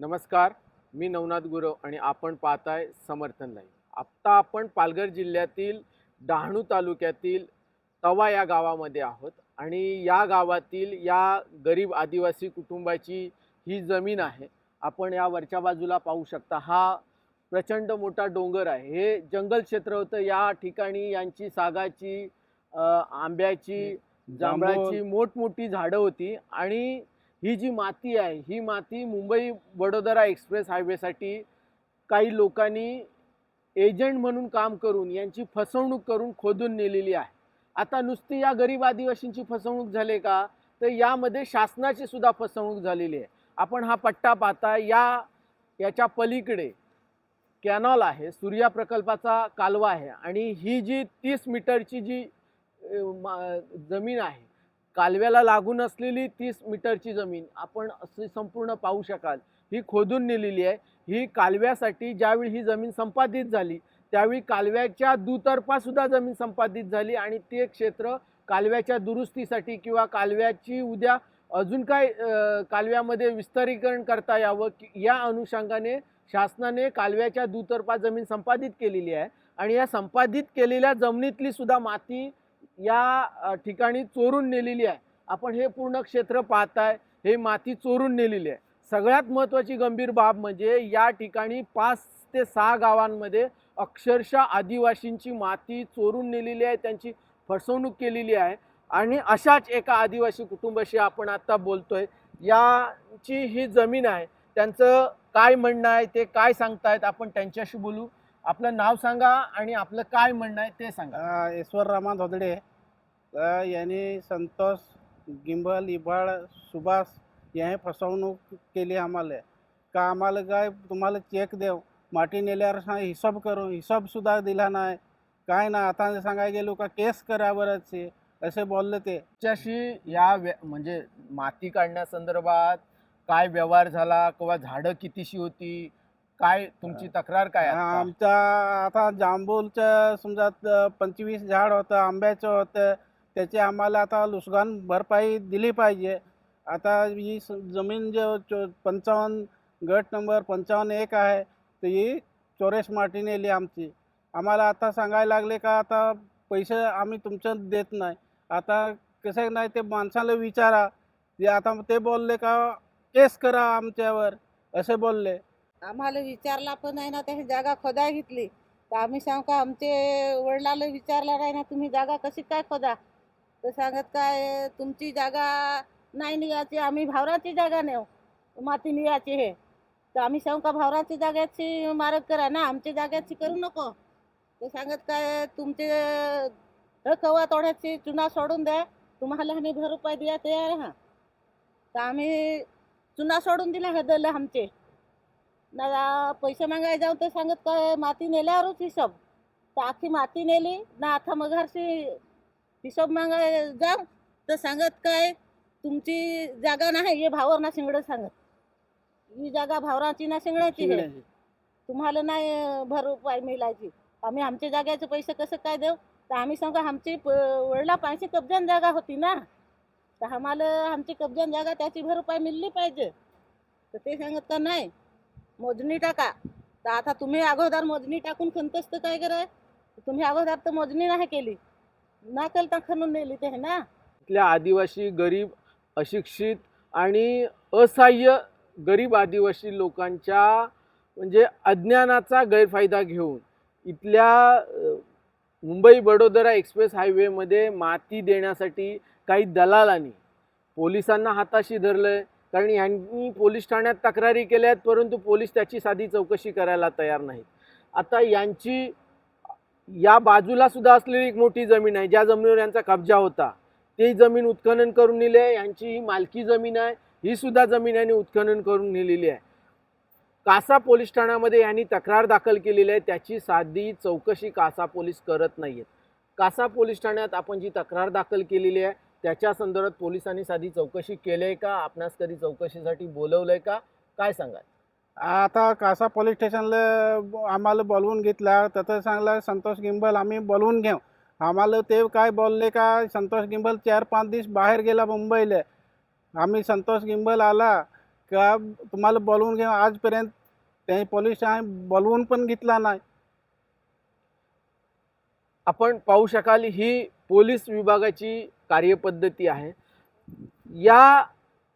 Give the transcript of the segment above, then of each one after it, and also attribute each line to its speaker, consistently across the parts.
Speaker 1: नमस्कार मी नवनाथ गुरव आणि आपण पाहताय समर्थन लाईव्ह. आत्ता आपण पालघर जिल्ह्यातील डहाणू तालुक्यातील तवा या गावामध्ये आहोत आणि या गावातील या गरीब आदिवासी कुटुंबाची ही जमीन आहे. आपण या वरच्या बाजूला पाहू शकता हा प्रचंड मोठा डोंगर आहे. हे जंगल क्षेत्र होतं. या ठिकाणी यांची सागाची आंब्याची जांभळाची मोठमोठी झाडं होती आणि ही जी माती आहे ही माती मुंबई वडोदरा एक्सप्रेस हायवेसाठी काही लोकांनी एजंट म्हणून काम करून यांची फसवणूक करून खोदून नेलेली आहे. आता नुसती या गरीब आदिवासींची फसवणूक झाली का तर यामध्ये शासनाची सुद्धा फसवणूक झालेली आहे. आपण हा पट्टा पाहता या याच्या पलीकडे कॅनॉल आहे सूर्या प्रकल्पाचा कालवा आहे आणि ही जी तीस मीटरची जी मा- जमीन आहे कालव्याला लागून असलेली तीस मीटरची जमीन आपण अशी संपूर्ण पाहू शकाल. ही खोदून नेलेली आहे. ही कालव्यासाठी ज्यावेळी ही जमीन संपादित झाली त्यावेळी कालव्याच्या दुतर्फासुद्धा जमीन संपादित झाली आणि ते क्षेत्र कालव्याच्या दुरुस्तीसाठी किंवा कालव्याची उद्या अजून काय कालव्यामध्ये विस्तारीकरण करता यावं की- या अनुषंगाने शासनाने कालव्याच्या दुतर्फा जमीन संपादित केलेली आहे. आणि या संपादित केलेल्या जमिनीतली सुद्धा माती या ठिकाणी चोरून नेलेली आहे. आपण हे पूर्ण क्षेत्र पाहताय हे माती चोरून नेलेली आहे. सगळ्यात महत्त्वाची गंभीर बाब म्हणजे या ठिकाणी पाच ते सहा गावांमध्ये अक्षरशः आदिवासींची माती चोरून नेलेली आहे त्यांची फसवणूक केलेली आहे आणि अशाच एका आदिवासी कुटुंबाशी आपण आता बोलतोय. याची ही जमीन आहे. त्यांचं काय म्हणणं आहे ते काय सांगतायत आपण त्यांच्याशी बोलू. आपलं नाव सांगा आणि आपलं काय म्हणणं आहे ते सांगा.
Speaker 2: ईश्वर रामा धोदडे. यांनी संतोष गिंबल इबाळ सुभाष यांनी फसवणूक केली आम्हाला. का आम्हाला काय? तुम्हाला चेक देव माटी नेल्यावर सांग हिशोब करू. हिशोबसुद्धा दिला नाही. काय ना आता सांगायला गेलो का केस करावरच आहे असे बोलले ते.
Speaker 1: त्याच्याशी या व्य- म्हणजे माती काढण्यासंदर्भात काय व्यवहार झाला? किंवा झाडं कितीशी होती? काय तुमची तक्रार काय?
Speaker 2: आमच्या आता जांभूलचं समजा पंचवीस झाड होतं आंब्याचं होतं त्याची आम्हाला आता लुसगान भरपाई दिली पाहिजे. आता ही स- जमीन जे चो पंचावन्न गट नंबर पंचावन्न एक आहे तर ही चोरेस माटी नेली आमची. आम्हाला आता सांगायला लागले का आता पैसे आम्ही तुमचं देत नाही. आता कसं नाही ते माणसाला विचारा. ते आता ते बोलले का केस करा आमच्यावर असे बोलले.
Speaker 3: आम्हाला विचारला पण नाही ना त्याची जागा खोदाय घेतली. तर आम्ही सांग का आमचे वडिलाला विचारला नाही ना तुम्ही जागा कशी काय खोदा? तर सांगत काय तुमची जागा नाही निघायची आम्ही भावराची जागा नेऊ माती निघायची हे. तर आम्ही सांगू का भावराची जाग्याची मारक करा ना आमच्या जाग्याची करू नको. तर सांगत काय तुमचे हे कवा तोड्याची चुना सोडून द्या तुम्हाला आम्ही भरपाई द्या तयार हा तर आम्ही चुना सोडून दिला हदल आमचे. ना पैसे मागायला जाऊ तर सांगत काय माती नेल्यावरच हिशोब. तर आखी माती नेली ना आता मग हिशोब मागाय जाऊ तर सांगत काय तुमची जागा नाही हे भावर ना शिंगडं सांगत. ही जागा भावराची ना शिंगड्याची आहे. तुम्हाला नाही भरपाई मिळायची. आम्ही आमच्या जाग्याचे पैसे कसं काय देऊ? तर आम्ही सांगा आमची प वडला पाचशे कब्जान जागा होती ना. तर आम्हाला आमची कब्जान जागा त्याची भरपाई मिळली पाहिजे. तर ते सांगत का नाही मोजणी टाका. तर आता तुम्ही अगोदर मोजणी टाकून खंतस्त काय कराय? तुम्ही अगोदर तर मोजणी नाही केली. ना करता खणून नेली ते ना?
Speaker 1: इथल्या आदिवासी गरीब अशिक्षित आणि असहाय्य गरीब आदिवासी लोकांच्या म्हणजे अज्ञानाचा गैरफायदा घेऊन इथल्या मुंबई बडोदरा एक्सप्रेस हायवेमध्ये माती देण्यासाठी काही दलालांनी पोलिसांना हाताशी धरलंय. कारण यांनी पोलीस ठाण्यात तक्रारी केल्या आहेत परंतु पोलीस त्याची साधी चौकशी करायला तयार नाहीत. आता यांची या बाजूला सुद्धा असलेली एक मोठी जमीन आहे ज्या जमिनीवर यांचा कब्जा होता. ती जमीन उत्खनन करून नेली आहे यांची ही मालकी जमीन आहे ही सुद्धा जमीन यांनी उत्खनन करून नेलेली आहे. कासा पोलीस ठाण्यामध्ये यांनी तक्रार दाखल केलेली आहे त्याची साधी चौकशी कासा पोलीस करत नाही आहेत कासा पोलीस ठाण्यात आपण जी तक्रार दाखल केलेली आहे त्याच्या संदर्भात पोलिसांनी साधी चौकशी केली आहे का? आपणास कधी चौकशीसाठी बोलवलं आहे का? काय सांगाल?
Speaker 2: आता कासा पोलीस स्टेशनला आम्हाला बोलवून घेतला तर सांगला संतोष गिंबल आम्ही बोलवून घेऊ. आम्हाला ते काय बोलले का? संतोष गिंबल चार पाच दिवस बाहेर गेला मुंबईला. आम्ही संतोष गिंबल आला का? तुम्हाला बोलवून घेऊ. आजपर्यंत त्यांनी आम्ही बोलवून पण घेतला नाही.
Speaker 1: आपण पाहू शकाल ही पोलीस विभागाची कार्यपद्धती आहे. या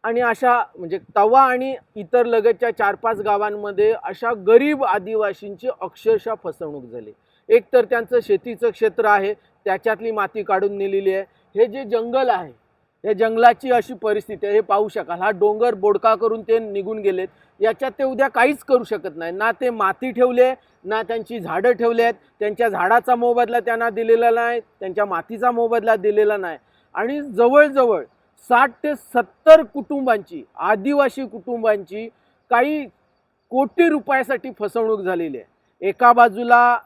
Speaker 1: आणि अशा म्हणजे तवा आणि इतर लगतच्या चार पाच गावांमध्ये अशा गरीब आदिवासींची अक्षरशः फसवणूक झाली. एक तर त्यांचं शेतीचं क्षेत्र आहे त्याच्यातली माती काढून नेलेली आहे. हे जे जंगल आहे या जंगलाची अशी परिस्थिती आहे हे पाहू शकाल. हा डोंगर बोडका करून ते निघून गेलेत. याच्यात ते उद्या काहीच करू शकत नाही. ना ते माती ठेवले ना त्यांची झाडं ठेवली आहेत. त्यांच्या झाडाचा मोबदला त्यांना दिलेला नाही त्यांच्या मातीचा मोबदला दिलेला नाही. आणि जवळजवळ साठ ते सत्तर कुटुंबांची आदिवासी कुटुंबांची काही कोटी रुपयासाठी फसवणूक झालेली आहे. एका बाजूला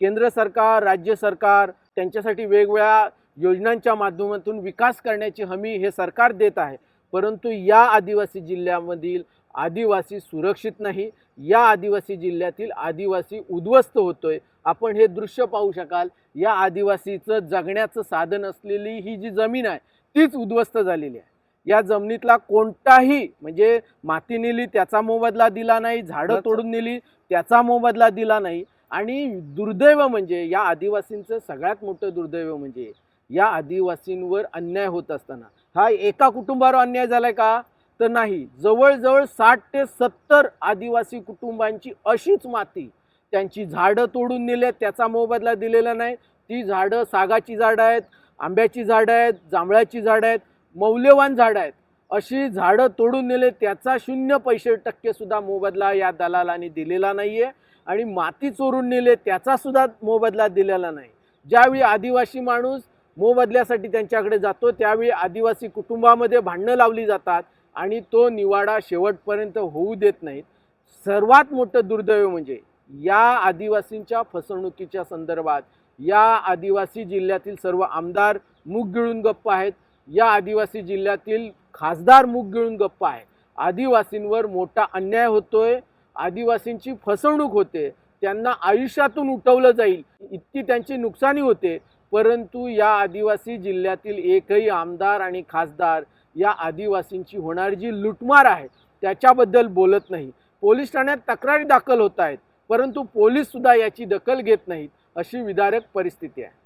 Speaker 1: केंद्र सरकार राज्य सरकार त्यांच्यासाठी वेगवेगळ्या योजनांच्या माध्यमातून विकास करण्याची हमी हे सरकार देत आहे. परंतु या आदिवासी जिल्ह्यामधील आदिवासी सुरक्षित नाही. या आदिवासी जिल्ह्यातील आदिवासी उद्ध्वस्त होतोय. आपण हे दृश्य पाहू शकाल. या आदिवासीचं जगण्याचं साधन असलेली ही जी जमीन आहे तीच उद्ध्वस्त झालेली आहे. या जमिनीतला कोणताही म्हणजे माती नेली त्याचा मोबदला दिला नाही. झाडं तोडून नेली त्याचा मोबदला दिला नाही. आणि दुर्दैव म्हणजे या आदिवासींचं सगळ्यात मोठं दुर्दैव म्हणजे या आदिवासींवर अन्याय होत असताना. हा एका कुटुंबावर अन्याय झालाय का? तर नाही. जवळजवळ साठ ते सत्तर आदिवासी कुटुंबांची अशीच माती त्यांची झाडं तोडून नेले त्याचा मोबदला दिलेला नाही. ती झाडं सागाची झाडं आहेत. आंब्याची झाडं आहेत जांभळाची झाडं आहेत मौल्यवान झाडं आहेत. अशी झाडं तोडून नेले त्याचा शून्य पैसे टक्के सुद्धा मोबदला या दलालाने दिलेला नाही आहे आणि माती चोरून नेले त्याचासुद्धा मोबदला दिलेला नाही. ज्यावेळी आदिवासी माणूस मोबदल्यासाठी त्यांच्याकडे जातो त्यावेळी आदिवासी कुटुंबामध्ये भांडणं लावली जातात आणि तो निवाडा शेवटपर्यंत होऊ देत नाहीत. सर्वात मोठं दुर्दैव म्हणजे या आदिवासींच्या फसवणुकीच्या संदर्भात या आदिवासी जिल्ह्यातील सर्व आमदार मुख गिळून गप्प आहेत. या आदिवासी जिल्ह्यातील खासदार मुख गिळून गप्प आहे आदिवासींवर मोठा अन्याय होतोय. आदिवासींची फसवणूक होते. त्यांना आयुष्यातून उठवलं जाईल. इतकी त्यांची नुकसानी होते. परंतु या आदिवासी जिल्ह्यातील एकही आमदार आणि खासदार या आदिवासींची होणारी जी लुटमार आहे त्याच्याबद्दल बोलत नाही. पोलीस ठाण्यात तक्रारी दाखल होत आहेत. परंतु पोलीससुद्धा याची दखल घेत नाहीत. अशी विदारक परिस्थिती आहे.